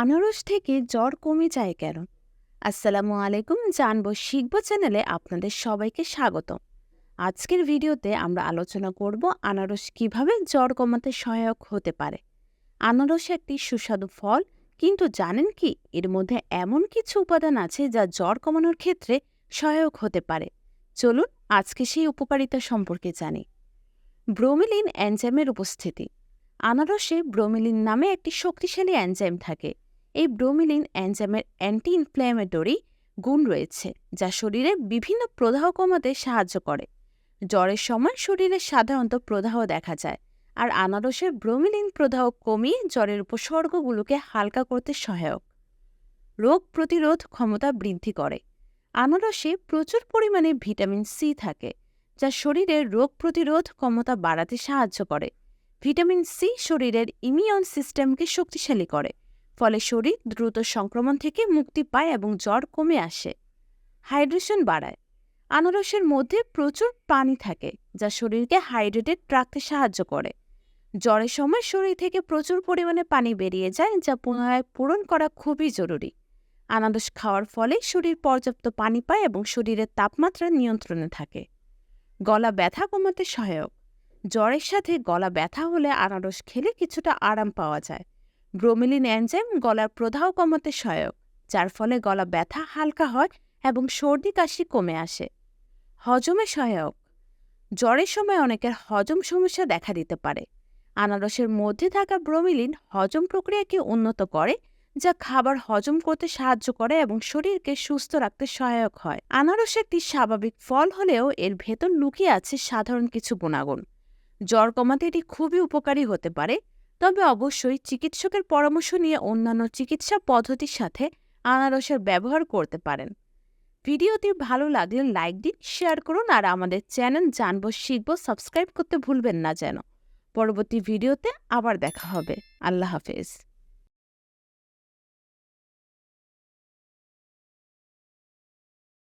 আনারস থেকে জ্বর কমে যায় কেন? আসসালামু আলাইকুম, জানব শিখব চ্যানেলে আপনাদের সবাইকে স্বাগত। আজকের ভিডিওতে আমরা আলোচনা করব আনারস কীভাবে জ্বর কমাতে সহায়ক হতে পারে। আনারস একটি সুস্বাদু ফল, কিন্তু জানেন কি এর মধ্যে এমন কিছু উপাদান আছে যা জ্বর কমানোর ক্ষেত্রে সহায়ক হতে পারে। চলুন আজকে সেই উপকারিতা সম্পর্কে জানি। ব্রোমিলিন এনজাইমের উপস্থিতি। আনারসে ব্রোমিলিন নামে একটি শক্তিশালী এনজাইম থাকে। এই ব্রোমিলিন এনজাইমের অ্যান্টি ইনফ্ল্যামেটরি গুণ রয়েছে, যা শরীরে বিভিন্ন প্রদাহ কমাতে সাহায্য করে। জ্বরের সময় শরীরে সাধারণত প্রদাহ দেখা যায়, আর আনারসের ব্রোমিলিন প্রদাহ কমিয়ে জ্বরের উপসর্গগুলোকে হালকা করতে সহায়ক। রোগ প্রতিরোধ ক্ষমতা বৃদ্ধি করে। আনারসে প্রচুর পরিমাণে ভিটামিন সি থাকে, যা শরীরের রোগ প্রতিরোধ ক্ষমতা বাড়াতে সাহায্য করে। ভিটামিন সি শরীরের ইমিউন সিস্টেমকে শক্তিশালী করে ফলে শরীর দ্রুত সংক্রমণ থেকে মুক্তি পায় এবং জ্বর কমে আসে। হাইড্রেশন বাড়ায়। আনারসের মধ্যে প্রচুর পানি থাকে, যা শরীরকে হাইড্রেটেড রাখতে সাহায্য করে। জ্বরের সময় শরীর থেকে প্রচুর পরিমাণে পানি বেরিয়ে যায়, যা পুনরায় পূরণ করা খুবই জরুরি। আনারস খাওয়ার ফলে শরীর পর্যাপ্ত পানি পায় এবং শরীরের তাপমাত্রা নিয়ন্ত্রণে থাকে। গলা ব্যথা কমাতে সহায়ক। জ্বরের সাথে গলা ব্যথা হলে আনারস খেলে কিছুটা আরাম পাওয়া যায়। ব্রোমিলিন এনজাইম গলার প্রদাহ কমাতে সহায়ক, যার ফলে গলা ব্যথা হালকা হয় এবং সর্দি কাশি কমে আসে। হজমে সহায়ক। জ্বরের সময় অনেকের হজম সমস্যা দেখা দিতে পারে। আনারসের মধ্যে থাকা ব্রোমিলিন হজম প্রক্রিয়াকে উন্নত করে, যা খাবার হজম করতে সাহায্য করে এবং শরীরকে সুস্থ রাখতে সহায়ক হয়। আনারস একটি স্বাভাবিক ফল হলেও এর ভেতর লুকিয়ে আছে সাধারণ কিছু গুণাগুণ। জ্বর কমাতে এটি খুবই উপকারী হতে পারে তবে অবশ্যই চিকিৎসকের পরামর্শ নিয়ে অন্যান্য চিকিৎসা পদ্ধতির সাথে আনারসের ব্যবহার করতে পারেন। ভিডিওটি ভালো লাগলে লাইক দিন, শেয়ার করুন আর আমাদের চ্যানেল জানব শিখব সাবস্ক্রাইব করতে ভুলবেন না যেন। পরবর্তী ভিডিওতে আবার দেখা হবে। আল্লাহ হাফেজ।